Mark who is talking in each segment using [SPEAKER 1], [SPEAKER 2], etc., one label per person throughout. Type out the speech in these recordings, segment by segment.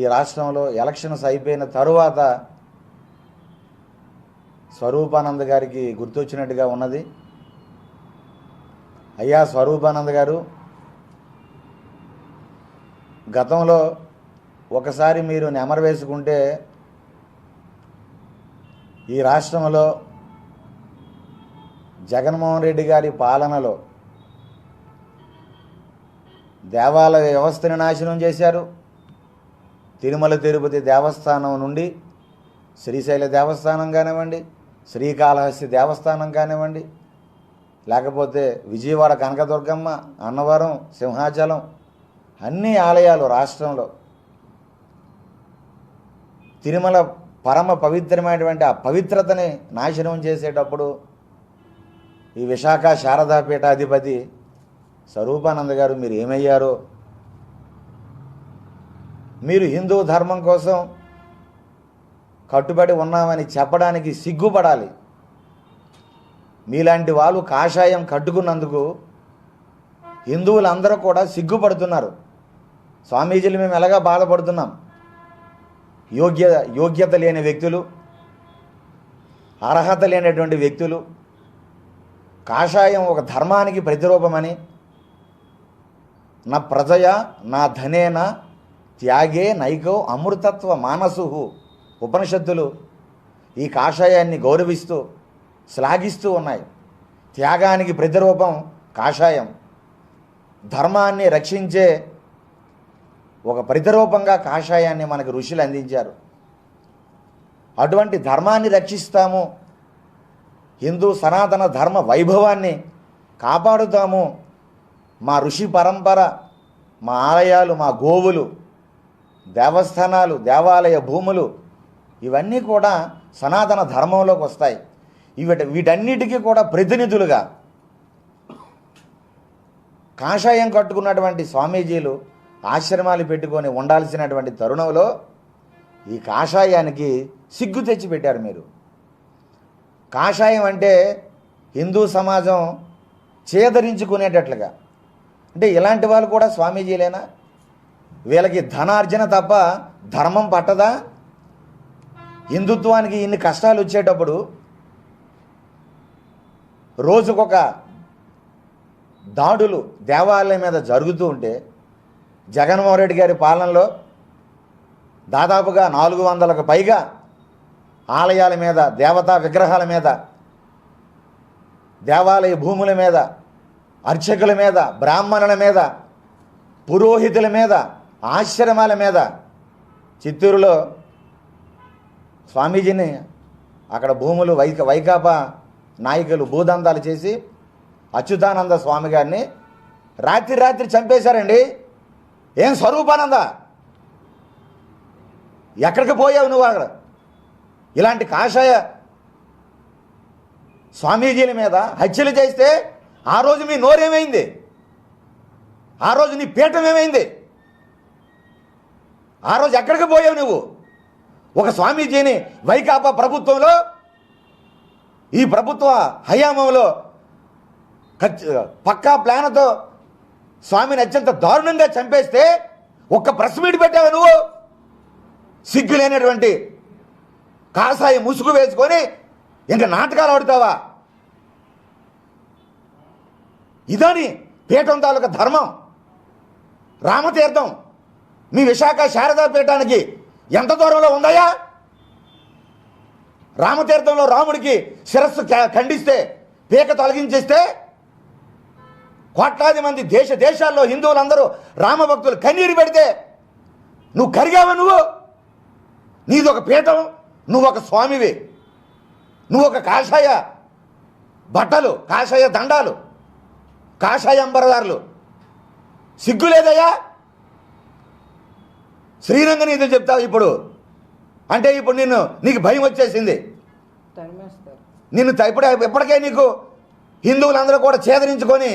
[SPEAKER 1] ఈ రాష్ట్రంలో ఎలక్షన్స్ అయిపోయిన తరువాత స్వరూపానంద్ గారికి గుర్తొచ్చినట్టుగా ఉన్నది. అయ్యా స్వరూపానంద్ గారు గతంలో ఒకసారి మీరు నెమరు వేసుకుంటే ఈ రాష్ట్రంలో జగన్మోహన్ రెడ్డి గారి పాలనలో దేవాలయ వ్యవస్థని నాశనం చేశారు. తిరుమల తిరుపతి దేవస్థానం నుండి శ్రీశైల దేవస్థానం కానివ్వండి శ్రీకాళహస్తి దేవస్థానం కానివ్వండి లేకపోతే విజయవాడ కనకదుర్గమ్మ అన్నవరం సింహాచలం అన్ని ఆలయాలు రాష్ట్రంలో తిరుమల పరమ పవిత్రమైనటువంటి ఆ పవిత్రతని నాశనం చేసేటప్పుడు ఈ విశాఖ శారదాపీఠ అధిపతి స్వరూపానంద గారు మీరు ఏమయ్యారో? మీరు హిందూ ధర్మం కోసం కట్టుబడి ఉన్నామని చెప్పడానికి సిగ్గుపడాలి. మీలాంటి వాళ్ళు కాషాయం కట్టుకున్నందుకు హిందువులందరూ కూడా సిగ్గుపడుతున్నారు. స్వామీజీలు మేము ఎలాగా బాధపడుతున్నాం? యోగ్య యోగ్యత లేని వ్యక్తులు అర్హత లేనటువంటి వ్యక్తులు కాషాయం ఒక ధర్మానికి ప్రతిరూపమని నా ప్రజయ నా ధనేన త్యాగే నైకో అమృతత్వ మానసు ఉపనిషత్తులు ఈ కాషాయాన్ని గౌరవిస్తూ శ్లాఘిస్తూ ఉన్నాయి. త్యాగానికి ప్రతిరూపం కాషాయం. ధర్మాన్ని రక్షించే ఒక ప్రతిరూపంగా కాషాయాన్ని మనకు ఋషులు అందించారు. అటువంటి ధర్మాన్ని రక్షిస్తాము. హిందూ సనాతన ధర్మ వైభవాన్ని కాపాడుతాము. మా ఋషి పరంపర మా ఆలయాలు మా గోవులు దేవస్థానాలు దేవాలయ భూములు ఇవన్నీ కూడా సనాతన ధర్మంలోకి వస్తాయి. వీటి వీటన్నిటికీ కూడా ప్రతినిధులుగా కాషాయం కట్టుకున్నటువంటి స్వామీజీలు ఆశ్రమాలు పెట్టుకొని ఉండాల్సినటువంటి తరుణంలో ఈ కాషాయానికి సిగ్గు తెచ్చి పెట్టారు మీరు. కాషాయం అంటే హిందూ సమాజం చేదరించుకునేటట్లుగా. అంటే ఇలాంటి వాళ్ళు కూడా స్వామీజీలేనా? వీళ్ళకి ధనార్జన తప్ప ధర్మం పట్టదా? హిందుత్వానికి ఇన్ని కష్టాలు వచ్చేటప్పుడు రోజుకొక దాడులు దేవాలయం మీద జరుగుతూ ఉంటే జగన్మోహన్ రెడ్డి గారి పాలనలో దాదాపుగా నాలుగు వందలకు పైగా ఆలయాల మీద దేవతా విగ్రహాల మీద దేవాలయ భూముల మీద అర్చకుల మీద బ్రాహ్మణుల మీద పురోహితుల మీద ఆశ్రమాల మీద చిత్తూరులో స్వామీజీని అక్కడ భూములు వైక వైకాపా నాయకులు భూదందాలు చేసి అచ్యుతానంద స్వామి గారిని రాత్రి రాత్రి చంపేశారండి. ఏం స్వరూపానంద? ఎక్కడికి పోయావు నువ్వు అక్కడ? ఇలాంటి కాషాయ స్వామీజీల మీద హత్యలు చేస్తే ఆ రోజు మీ నోరేమైంది? ఆ రోజు నీ పీఠం ఏమైంది? ఆ రోజు ఎక్కడికి పోయావు నువ్వు? ఒక స్వామీజీని వైకాపా ప్రభుత్వంలో ఈ ప్రభుత్వ హయామంలో పక్కా ప్లాన్తో స్వామిని అత్యంత దారుణంగా చంపేస్తే ఒక్క ప్రెస్ మీట్ పెట్టావు నువ్వు? సిగ్గు లేనటువంటి కాసాయి ముసుగు వేసుకొని ఇంకా నాటకాలు ఆడుతావా? ఇదని పీఠం తాలూకా ధర్మం రామతీర్థం. మీ విశాఖ శారదా పీఠానికి ఎంత దూరంలో ఉందయా రామతీర్థంలో రాముడికి శిరస్సు ఖండిస్తే పీక తొలగించేస్తే కోట్లాది మంది దేశ దేశాల్లో హిందువులందరూ రామభక్తులు కన్నీరు పెడితే నువ్వు కరిగావా నువ్వు? నీది ఒక పీఠం నువ్వు ఒక స్వామివి నువ్వు ఒక కాషాయ బట్టలు కాషాయ దండాలు కాషాయ అంబరదారులు సిగ్గు లేదయ్యా? శ్రీరంగ నీతులు చెప్తావు ఇప్పుడు. అంటే ఇప్పుడు నిన్ను నీకు భయం వచ్చేసింది. నిన్ను ఇప్పుడే ఇప్పటికే నీకు హిందువులందరూ కూడా ఛేదరించుకొని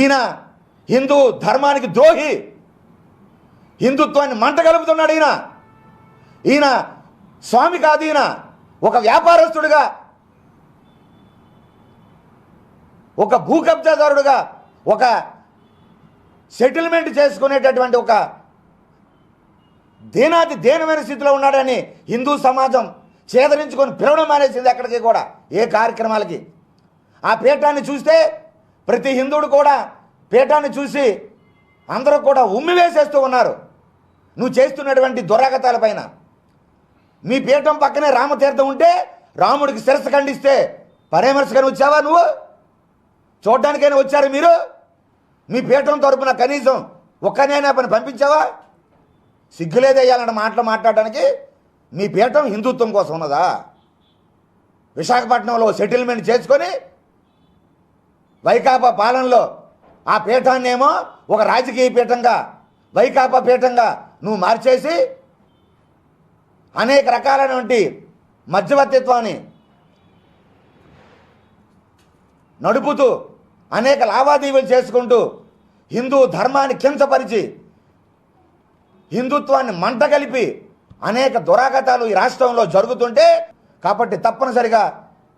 [SPEAKER 1] ఈయన హిందూ ధర్మానికి ద్రోహి హిందుత్వాన్ని మంట కలుపుతున్నాడు ఈయన. ఈయన స్వామి కాదు ఈయన ఒక వ్యాపారస్తుడిగా ఒక భూ కబ్జాదారుడుగా ఒక సెటిల్మెంట్ చేసుకునేటటువంటి ఒక దేనాది దేనమైన స్థితిలో ఉన్నాడని హిందూ సమాజం చేదరించుకొని పిలవడం మానేసింది ఎక్కడికి కూడా? ఏ కార్యక్రమాలకి? ఆ పీఠాన్ని చూస్తే ప్రతి హిందువుడు కూడా పీఠాన్ని చూసి అందరూ కూడా ఉమ్మి వేసేస్తూ ఉన్నారు. నువ్వు చేస్తున్నటువంటి దురాగతాల పైన. మీ పీఠం పక్కనే రామతీర్థం ఉంటే రాముడికి శిరస్సు ఖండిస్తే పరామర్శకని వచ్చావా నువ్వు? చూడ్డానికైనా వచ్చారు మీరు? మీ పీఠం తరపున కనీసం ఒక్కనైనా పని పంపించావా? సిగ్గులేదయ్యాలన్న మాటలు మాట్లాడడానికి మీ పీఠం హిందుత్వం కోసం ఉన్నదా? విశాఖపట్నంలో సెటిల్మెంట్ చేసుకొని వైకాపా పాలనలో ఆ పీఠాన్ని ఏమో ఒక రాజకీయ పీఠంగా వైకాపా పీఠంగా నువ్వు మార్చేసి అనేక రకాలైనటువంటి మధ్యవర్తిత్వాన్ని నడుపుతూ అనేక లావాదేవీలు చేసుకుంటూ హిందూ ధర్మాన్ని కించపరిచి హిందుత్వాన్ని మంట కలిపి అనేక దురాగతాలు ఈ రాష్ట్రంలో జరుగుతుంటే కాబట్టి తప్పనిసరిగా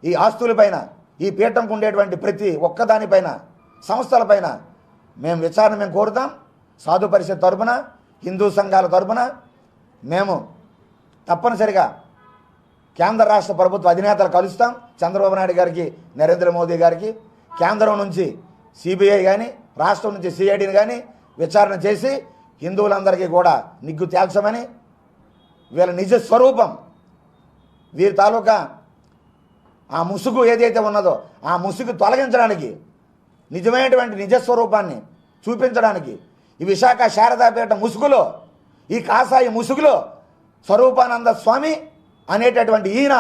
[SPEAKER 1] ఈ ఆస్తులపైన ఈ పీఠంకు ఉండేటువంటి ప్రతి ఒక్కదానిపైన సంస్థలపైన మేము విచారణ మేము కోరుతాం. సాధు పరిషత్ తరపున హిందూ సంఘాల తరపున మేము తప్పనిసరిగా కేంద్ర రాష్ట్ర ప్రభుత్వ అధినేతలు కలుస్తాం. చంద్రబాబు నాయుడు గారికి నరేంద్ర మోదీ గారికి కేంద్రం నుంచి సిబిఐ కానీ రాష్ట్రం నుంచి సిఐడిని కానీ విచారణ చేసి హిందువులందరికీ కూడా నిగ్గు తేల్చమని వీళ్ళ నిజ స్వరూపం వీరి తాలూకా ఆ ముసుగు ఏదైతే ఉన్నదో ఆ ముసుగు తొలగించడానికి నిజమైనటువంటి నిజస్వరూపాన్ని చూపించడానికి ఈ విశాఖ శారదాపేట ముసుగులో ఈ కాసాయి ముసుగులో స్వరూపానంద స్వామి అనేటటువంటి ఈయన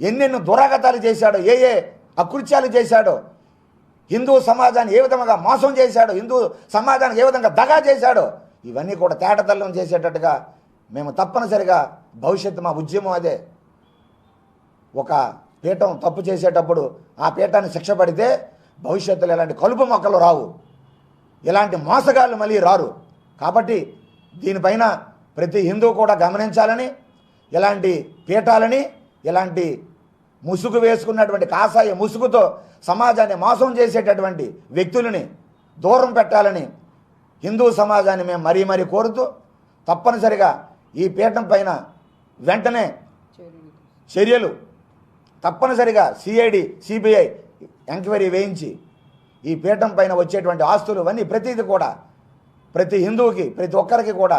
[SPEAKER 1] ఎన్నెన్నో దురాగతాలు చేశాడో ఏ ఏ అకృత్యాలు చేశాడో హిందూ సమాజాన్ని ఏ విధంగా మోసం చేశాడు హిందూ సమాజానికి ఏ విధంగా దగా చేశాడో ఇవన్నీ కూడా తేటతల్లం చేసేటట్టుగా మేము తప్పనిసరిగా భవిష్యత్తు మా ఉద్యమం అదే. ఒక పీఠం తప్పు చేసేటప్పుడు ఆ పీఠాన్ని శిక్ష పడితే భవిష్యత్తులో ఇలాంటి కలుపు మొక్కలు రావు. ఇలాంటి మోసగాళ్ళు మళ్ళీ రారు. కాబట్టి దీనిపైన ప్రతి హిందూ కూడా గమనించాలని ఇలాంటి పీఠాలని ఇలాంటి ముసుగు వేసుకున్నటువంటి కాసాయ ముసుగుతో సమాజాన్ని మోసం చేసేటటువంటి వ్యక్తులని దూరం పెట్టాలని హిందూ సమాజాన్ని మేము మరీ మరీ కోరుతూ తప్పనిసరిగా ఈ పీఠం పైన వెంటనే చర్యలు తప్పనిసరిగా సిఐడి సిబిఐ ఎంక్వైరీ వేయించి ఈ పీఠం పైన వచ్చేటువంటి ఆస్తులు అన్నీ ప్రతిదీ కూడా ప్రతి హిందువుకి ప్రతి ఒక్కరికి కూడా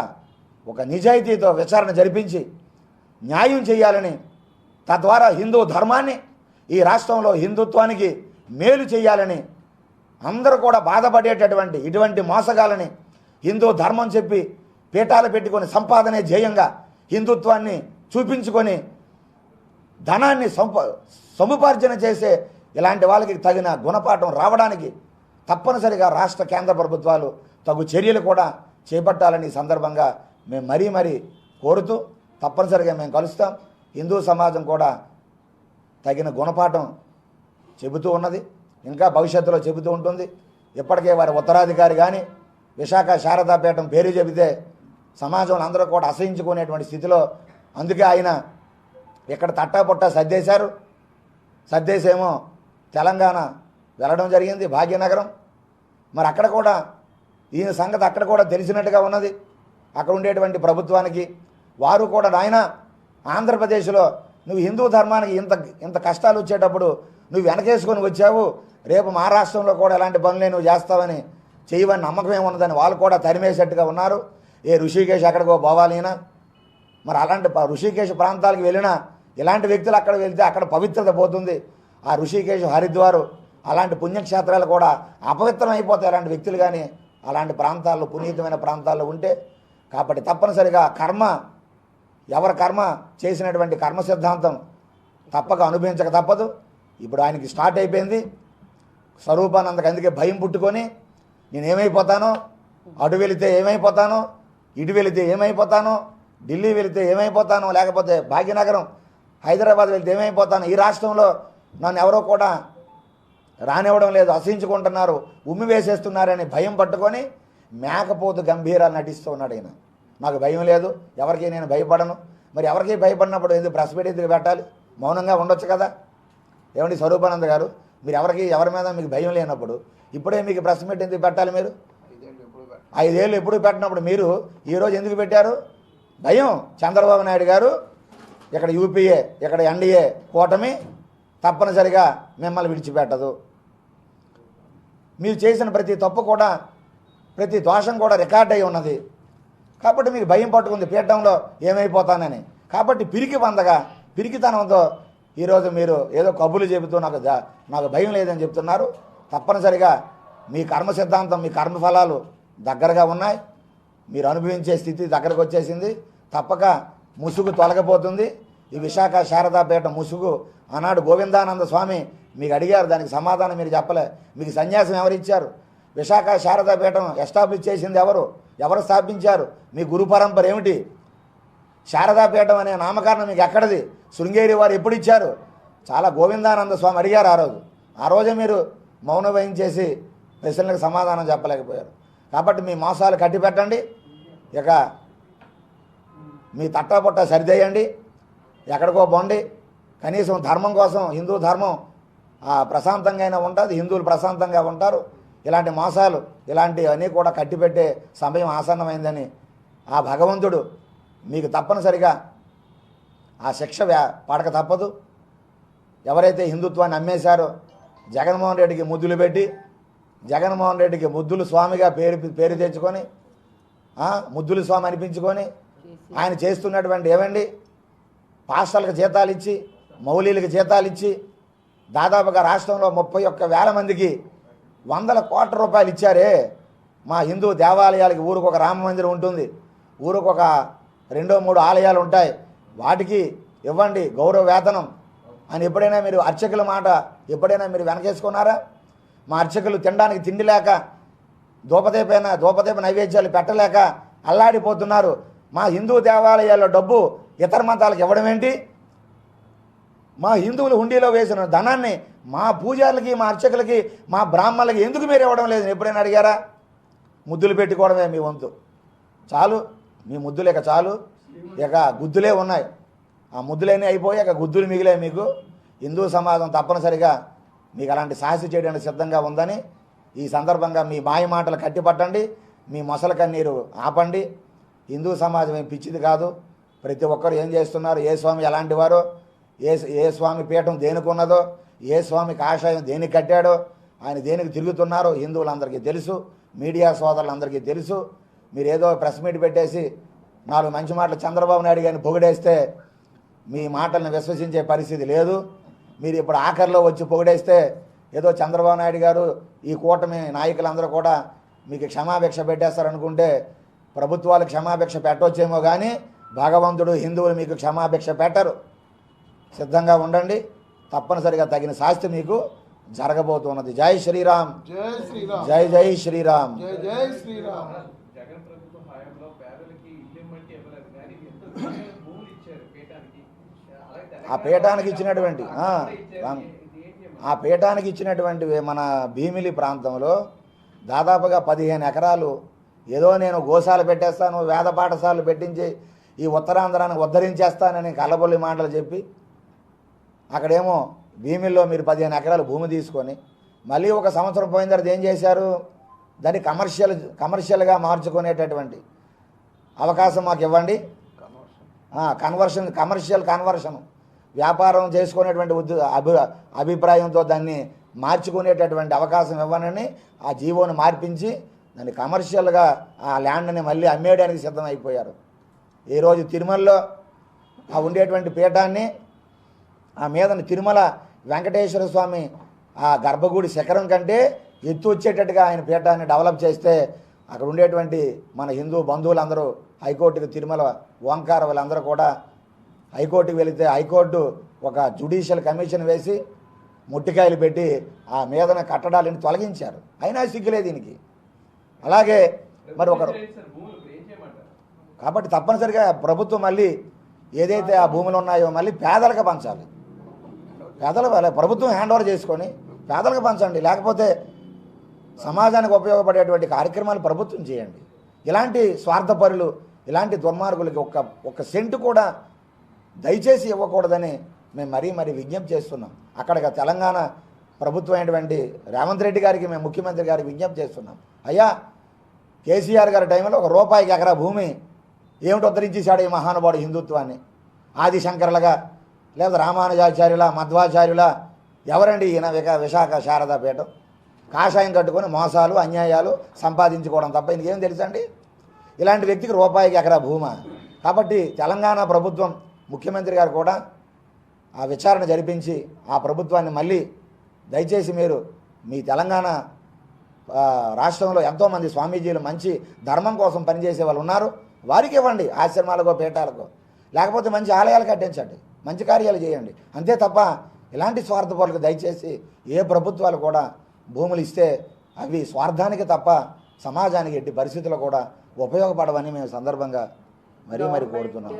[SPEAKER 1] ఒక నిజాయితీతో విచారణ జరిపించి న్యాయం చేయాలని తద్వారా హిందూ ధర్మాన్ని ఈ రాష్ట్రంలో హిందుత్వానికి మేలు చేయాలని అందరూ కూడా బాధపడేటటువంటి ఇటువంటి మోసగాలని హిందూ ధర్మం చెప్పి పీఠాలు పెట్టుకొని సంపాదనే ధ్యేయంగా హిందుత్వాన్ని చూపించుకొని ధనాన్ని సంప సముపార్జన చేసే ఇలాంటి వాళ్ళకి తగిన గుణపాఠం రావడానికి తప్పనిసరిగా రాష్ట్ర కేంద్ర ప్రభుత్వాలు తగు చర్యలు కూడా చేపట్టాలని సందర్భంగా మేము మరీ మరీ కోరుతూ తప్పనిసరిగా మేము కలుస్తాం. హిందూ సమాజం కూడా తగిన గుణపాఠం చెబుతూ ఉన్నది. ఇంకా భవిష్యత్తులో చెబుతూ ఉంటుంది. ఇప్పటికే వారి ఉత్తరాధికారి కానీ విశాఖ శారదాపీఠం పేరు చెబితే సమాజంలో అందరూ కూడా అసహించుకునేటువంటి స్థితిలో అందుకే ఆయన ఇక్కడ తట్టా పుట్టా సర్దేశారు. సర్దేశేమో తెలంగాణ వెళ్ళడం జరిగింది భాగ్యనగరం. మరి అక్కడ కూడా ఈయన సంగతి అక్కడ కూడా తెలిసినట్టుగా ఉన్నది. అక్కడ ఉండేటువంటి ప్రభుత్వానికి వారు కూడా నాయన ఆంధ్రప్రదేశ్లో నువ్వు హిందూ ధర్మానికి ఇంత ఇంత కష్టాలు వచ్చేటప్పుడు నువ్వు వెనకేసుకొని వచ్చావు రేపు మహారాష్ట్రంలో కూడా ఎలాంటి పనులే నువ్వు చేస్తావని చేయవని నమ్మకం ఏమున్నదని వాళ్ళు కూడా తరిమేసేట్టుగా ఉన్నారు. ఏ ఋషికేశ్ ఎక్కడికో పోవాలినా. మరి అలాంటి ప- ఋషికేశ్ ప్రాంతాలకు వెళ్ళినా ఇలాంటి వ్యక్తులు అక్కడ వెళ్తే అక్కడ పవిత్రత పోతుంది. ఆ ఋషికేశ్ హరిద్వారు అలాంటి పుణ్యక్షేత్రాలు కూడా అపవిత్రం అయిపోతాయి అలాంటి వ్యక్తులు కానీ. అలాంటి ప్రాంతాల్లో పునీతమైన ప్రాంతాల్లో ఉంటే. కాబట్టి తప్పనిసరిగా కర్మ ఎవరి కర్మ చేసినటువంటి కర్మ సిద్ధాంతం తప్పక అనుభవించక తప్పదు. ఇప్పుడు ఆయనకి స్టార్ట్ అయిపోయింది. స్వరూపానందకి అందుకే భయం పుట్టుకొని నేను ఏమైపోతానో అటు వెళితే ఏమైపోతానో ఇటు వెళితే ఏమైపోతానో ఢిల్లీ వెళితే ఏమైపోతానో లేకపోతే భాగ్యనగరం హైదరాబాద్ వెళితే ఏమైపోతాను ఈ రాష్ట్రంలో నన్ను ఎవరో కూడా రానివ్వడం లేదు అసహించుకుంటున్నారు ఉమ్మి వేసేస్తున్నారని భయం పట్టుకొని మేకపోతు గంభీర నటిస్తూ ఉన్నాడు ఈయన. నాకు భయం లేదు ఎవరికి నేను భయపడను. మరి ఎవరికి భయపడినప్పుడు ఎందుకు ప్రెస్ ఎందుకు పెట్టాలి? మౌనంగా ఉండొచ్చు కదా. ఏమండి స్వరూపానంద గారు మీరు ఎవరికి ఎవరి మీద మీకు భయం లేనప్పుడు ఇప్పుడే మీకు ప్రెస్ మీట్ ఎందుకు పెట్టాలి మీరు? ఐదేళ్ళు ఎప్పుడు పెట్టినప్పుడు మీరు ఈరోజు ఎందుకు పెట్టారు? భయం. చంద్రబాబు నాయుడు గారు ఇక్కడ యూపీఏ ఇక్కడ ఎన్డీఏ కూటమి తప్పనిసరిగా మిమ్మల్ని విడిచిపెట్టదు. మీరు చేసిన ప్రతి తప్పు కూడా ప్రతి దోషం కూడా రికార్డ్ అయి ఉన్నది. కాబట్టి మీకు భయం పట్టుకుంది పీఠంలో ఏమైపోతానని. కాబట్టి పిరికి వందగా పిరికితనంతో ఈరోజు మీరు ఏదో కబులు చెబుతూ నాకు నాకు భయం లేదని చెప్తున్నారు. తప్పనిసరిగా మీ కర్మ సిద్ధాంతం మీ కర్మ ఫలాలు దగ్గరగా ఉన్నాయి. మీరు అనుభవించే స్థితి దగ్గరకు వచ్చేసింది. తప్పక ముసుగు తొలగపోతుంది. ఈ విశాఖ శారదాపేట ముసుగు ఆనాడు గోవిందానంద స్వామి మీకు అడిగారు దానికి సమాధానం మీరు చెప్పలే. మీకు సన్యాసం ఎవరిచ్చారు? విశాఖ శారదాపీఠం ఎస్టాబ్లిష్ చేసింది ఎవరు? ఎవరు స్థాపించారు? మీ గురు పరంపర ఏమిటి? శారదాపీఠం అనే నామకరణం మీకు ఎక్కడిది? శృంగేరి వారు ఎప్పుడు ఇచ్చారు? చాలా గోవిందానంద స్వామి అడిగారు ఆ రోజు. ఆ రోజే మీరు మౌన వహించేసి ప్రశ్నలకు సమాధానం చెప్పలేకపోయారు. కాబట్టి మీ మోసాలు కట్టిపెట్టండి ఇక మీ తట్టపుట్ట సరిదేయండి ఎక్కడికో బొండి కనీసం ధర్మం కోసం హిందూ ధర్మం ప్రశాంతంగా అయినా ఉంటుంది. హిందువులు ప్రశాంతంగా ఉంటారు. ఇలాంటి మోసాలు ఇలాంటివన్నీ కూడా కట్టిపెట్టే సమయం ఆసన్నమైందని ఆ భగవంతుడు మీకు తప్పనిసరిగా ఆ శిక్ష వ్యా- పడక తప్పదు. ఎవరైతే హిందుత్వాన్ని అమ్మేశారో జగన్మోహన్ రెడ్డికి ముద్దులు పెట్టి జగన్మోహన్ రెడ్డికి ముద్దులు స్వామిగా పేరు పేరు తెచ్చుకొని ముద్దులు స్వామి అనిపించుకొని ఆయన చేస్తున్నటువంటి ఏమండి? పాస్టర్లకు జీతాలు ఇచ్చి మౌలీలకు జీతాలు ఇచ్చి దాదాపుగా రాష్ట్రంలో ముప్పై ఒక్క వేల మందికి వందల కోట్ల రూపాయలు ఇచ్చారే. మా హిందూ దేవాలయాలకి ఊరికి ఒక రామ మందిరం ఉంటుంది. ఊరికి ఒక రెండో మూడు ఆలయాలు ఉంటాయి. వాటికి ఇవ్వండి గౌరవ వేతనం అని ఎప్పుడైనా మీరు అర్చకుల మాట ఎప్పుడైనా మీరు వెనకేసుకున్నారా? మా అర్చకులు తినడానికి తిండి లేక దూపదీపైన దూపదీప నైవేద్యాలు పెట్టలేక అల్లాడిపోతున్నారు. మా హిందూ దేవాలయాల్లో డబ్బు ఇతర మతాలకు ఇవ్వడం ఏంటి? మా హిందువులు హుండీలో వేసిన ధనాన్ని మా పూజారులకి మా అర్చకులకి మా బ్రాహ్మణులకి ఎందుకు మీరు ఇవ్వడం లేదు? ఎప్పుడైనా అడిగారా? ముద్దులు పెట్టుకోవడమే మీ వంతు. చాలు మీ ముద్దులు ఇక చాలు. ఇక గుద్దులే ఉన్నాయి. ఆ ముద్దులన్నీ అయిపోయి ఇక గుద్దులు మిగిలే మీకు. హిందూ సమాజం తప్పనిసరిగా మీకు అలాంటి సాహసి చేయడానికి సిద్ధంగా ఉందని ఈ సందర్భంగా మీ మాయ మాటలు కట్టిపట్టండి. మీ మొసల కన్నీరు ఆపండి. హిందూ సమాజం ఏం పిచ్చిది కాదు. ప్రతి ఒక్కరు ఏం చేస్తున్నారు? ఏ స్వామి ఎలాంటి వారో? ఏ ఏ స్వామి పీఠం దేనికి ఉన్నదో ఏ స్వామి ఆశయం దేనికి కట్టాడో ఆయన దేనికి తిరుగుతున్నారో హిందువులందరికీ తెలుసు మీడియా సోదరులందరికీ తెలుసు. మీరు ఏదో ప్రెస్ మీట్ పెట్టేసి నాలుగు మంచి మాటలు చంద్రబాబు నాయుడు గారిని పొగిడేస్తే మీ మాటలను విశ్వసించే పరిస్థితి లేదు. మీరు ఇప్పుడు ఆఖరిలో వచ్చి పొగిడేస్తే ఏదో చంద్రబాబు నాయుడు గారు ఈ కూటమి నాయకులందరూ కూడా మీకు క్షమాభిక్ష పెట్టేస్తారనుకుంటే ప్రభుత్వాలు క్షమాభిక్ష పెట్టవచ్చేమో కానీ భగవంతుడు హిందువులు మీకు క్షమాభిక్ష పెట్టరు. సిద్ధంగా ఉండండి. తప్పనిసరిగా తగిన శాస్తి మీకు జరగబోతున్నది. జై శ్రీరామ్.
[SPEAKER 2] జై శ్రీరామ్.
[SPEAKER 1] జై జై శ్రీరామ్. ఆ పీఠానికి ఇచ్చినటువంటి? ఆ పీఠానికి ఇచ్చినటువంటి మన భీమిలి ప్రాంతంలో దాదాపుగా పదిహేను ఎకరాలు ఏదో నేను గోశాల పెట్టేస్తాను వేద పాఠశాలలు పెట్టించి ఈ ఉత్తరాంధ్రాన్ని ఉద్ధరించేస్తానని కళ్ళబొల్లి మాటలు చెప్పి అక్కడేమో భీమిల్లో మీరు పదిహేను ఎకరాలు భూమి తీసుకొని మళ్ళీ ఒక సంవత్సరం పోయిన తర్వాత ఏం చేశారు? దాన్ని కమర్షియల్ కమర్షియల్గా మార్చుకునేటటువంటి అవకాశం మాకు ఇవ్వండి. కన్వర్షన్ కమర్షియల్ కన్వర్షన్ వ్యాపారం చేసుకునేటువంటి ఉద్ద అభి అభిప్రాయంతో దాన్ని మార్చుకునేటటువంటి అవకాశం ఇవ్వనని ఆ జీవోని మార్పించి దాన్ని కమర్షియల్గా ఆ ల్యాండ్ని మళ్ళీ అమ్మేయడానికి సిద్ధమైపోయారు. ఈరోజు తిరుమలలో ఆ ఉండేటువంటి పీఠాన్ని ఆ మీదని తిరుమల వెంకటేశ్వర స్వామి ఆ గర్భగుడి శిఖరం కంటే ఎత్తు వచ్చేటట్టుగా ఆయన పీఠాన్ని డెవలప్ చేస్తే అక్కడ ఉండేటువంటి మన హిందూ బంధువులందరూ హైకోర్టుకి తిరుమల ఓంకార వాళ్ళందరూ కూడా హైకోర్టుకి వెళితే హైకోర్టు ఒక జుడిషియల్ కమిషన్ వేసి ముట్టికాయలు పెట్టి ఆ మీదన కట్టడాలను తొలగించారు. అయినా సిగ్గులే దీనికి. అలాగే మరి ఒకరు కాబట్టి తప్పనిసరిగా ప్రభుత్వం మళ్ళీ ఏదైతే ఆ భూములు ఉన్నాయో మళ్ళీ పేదలకు పంచాలి. పేదల వాళ్ళ ప్రభుత్వం హ్యాండ్ ఓవర్ చేసుకొని పేదలకు పంచండి. లేకపోతే సమాజానికి ఉపయోగపడేటువంటి కార్యక్రమాలు ప్రభుత్వం చేయండి. ఇలాంటి స్వార్థపరులు ఇలాంటి దుర్మార్గులకి ఒక్క ఒక్క సెంటు కూడా దయచేసి ఇవ్వకూడదని మేము మరీ మరీ విజ్ఞప్తి చేస్తున్నాం. అక్కడ తెలంగాణ ప్రభుత్వం అయినటువంటి రేవంత్ రెడ్డి గారికి మేము ముఖ్యమంత్రి గారికి విజ్ఞప్తి చేస్తున్నాం. అయ్యా కేసీఆర్ గారి టైంలో ఒక రూపాయికి ఎకరా భూమి ఏమిటి ఉద్ధరించేశాడు ఈ మహానుభావుడు హిందుత్వాన్ని? ఆది లేకపోతే లేదా రామానుజాచార్యుల మధ్వాచార్యుల ఎవరండి ఈయన విక విశాఖ శారదాపీఠం కాషాయం కట్టుకొని మోసాలు అన్యాయాలు సంపాదించుకోవడం తప్ప ఇంకేం తెలుసండి? ఇలాంటి వ్యక్తికి రూపాయికి ఎకరా భూమా? కాబట్టి తెలంగాణ ప్రభుత్వం ముఖ్యమంత్రి గారు కూడా ఆ విచారణ జరిపించి ఆ ప్రభుత్వాన్ని మళ్ళీ దయచేసి మీరు మీ తెలంగాణ రాష్ట్రంలో ఎంతోమంది స్వామీజీలు మంచి ధర్మం కోసం పనిచేసే వాళ్ళు ఉన్నారు. వారికి ఇవ్వండి ఆశ్రమాలకో పీఠాలకో. లేకపోతే మంచి ఆలయాలు కట్టించండి. మంచి కార్యాలు చేయండి. అంతే తప్ప ఇలాంటి స్వార్థపరులకు దయచేసి ఏ ప్రభుత్వాలు కూడా భూములు ఇస్తే అవి స్వార్థానికి తప్ప సమాజానికి ఎట్టి పరిస్థితుల్లో కూడా ఉపయోగపడవని మేము సందర్భంగా మరీ మరీ కోరుతున్నాం.